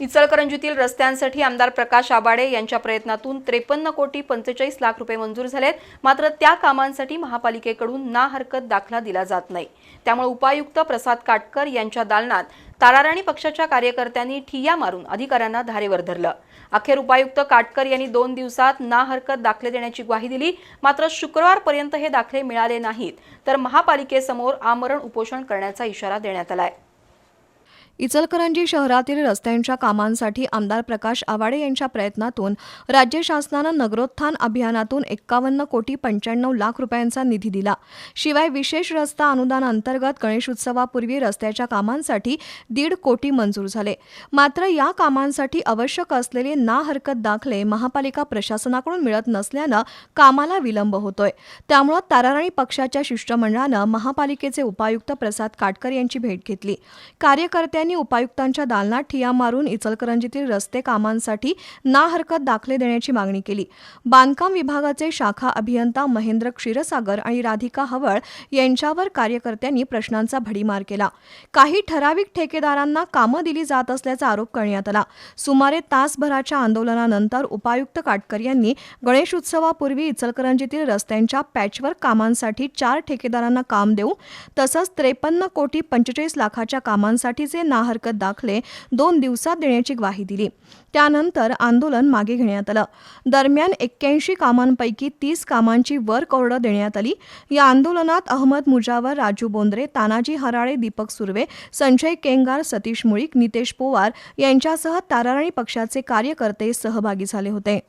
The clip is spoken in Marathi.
इचलकरंजीतील रस्त्यांसाठी आमदार प्रकाश आबाडे यांच्या प्रयत्नातून त्रेपन्न कोटी पंचेचाळीस लाख रुपये मंजूर झालेत. मात्र त्या कामांसाठी महापालिकेकडून ना हरकत दाखला दिला जात नाही. त्यामुळे उपायुक्त प्रसाद काटकर यांच्या दालनात ताराराणी पक्षाच्या कार्यकर्त्यांनी ठिय्या मारून अधिकाऱ्यांना धारेवर धरलं. अखेर उपायुक्त काटकर यांनी दोन दिवसात ना हरकत दाखले देण्याची ग्वाही दिली. मात्र शुक्रवारपर्यंत हे दाखले मिळाले नाहीत. तर महापालिकेसमोर आमरण उपोषण करण्याचा इशारा देण्यात आला आहे इचलकरंजी शहरातील रस्त्यांच्या कामांसाठी आमदार प्रकाश आवाडे यांच्या प्रयत्नातून राज्य शासनानं नगरोत्थान अभियानातून एक्कावन्न कोटी पंच्याण्णव लाख रुपयांचा निधी दिला. शिवाय विशेष रस्ता अनुदान अंतर्गत गणेशोत्सवापूर्वी रस्त्याच्या कामांसाठी दीड कोटी मंजूर झाले. मात्र या कामांसाठी आवश्यक असलेले ना हरकत दाखले महापालिका प्रशासनाकडून मिळत नसल्यानं कामाला विलंब होतोय. त्यामुळं ताराराणी पक्षाच्या शिष्टमंडळानं महापालिकेचे उपायुक्त प्रसाद काटकर यांची भेट घेतली. कार्यकर्त्यांनी उपायुक्तांच्या दालनात ठिया मारून इचलकरंजीतील रस्ते कामांसाठी ना हरकत दाखले देण्याची मागणी केली. बांधकाम विभागाचे शाखा अभियंता महेंद्र क्षीरसागर आणि राधिका हवळ यांच्यावर कार्यकर्त्यांनी प्रश्नांचा भडीमार केला. काही ठराविक ठेकेदारांना कामं दिली जात असल्याचा आरोप करण्यात आला. सुमारे तासभराच्या आंदोलनानंतर उपायुक्त काटकर यांनी गणेशोत्सवापूर्वी इचलकरंजीतील रस्त्यांच्या पॅचवर कामांसाठी चार ठेकेदारांना काम देऊ तसंच त्रेपन्न कोटी पंचेचाळीस लाखाच्या कामांसाठीचे ना हरकत दाखले दोन दिवसात देण्याची ग्वाही दिली. त्यानंतर आंदोलन मागे घेण्यात आलं. दरम्यान एक्क्याऐंशी कामांपैकी तीस कामांची वर्क ऑर्डर देण्यात आली. या आंदोलनात अहमद मुजावर राजू बोंद्रे तानाजी हराळे दीपक सुर्वे संजय केंगार सतीश मुळीक नितेश पोवार यांच्यासह ताराराणी पक्षाचे कार्यकर्ते सहभागी झाले होते.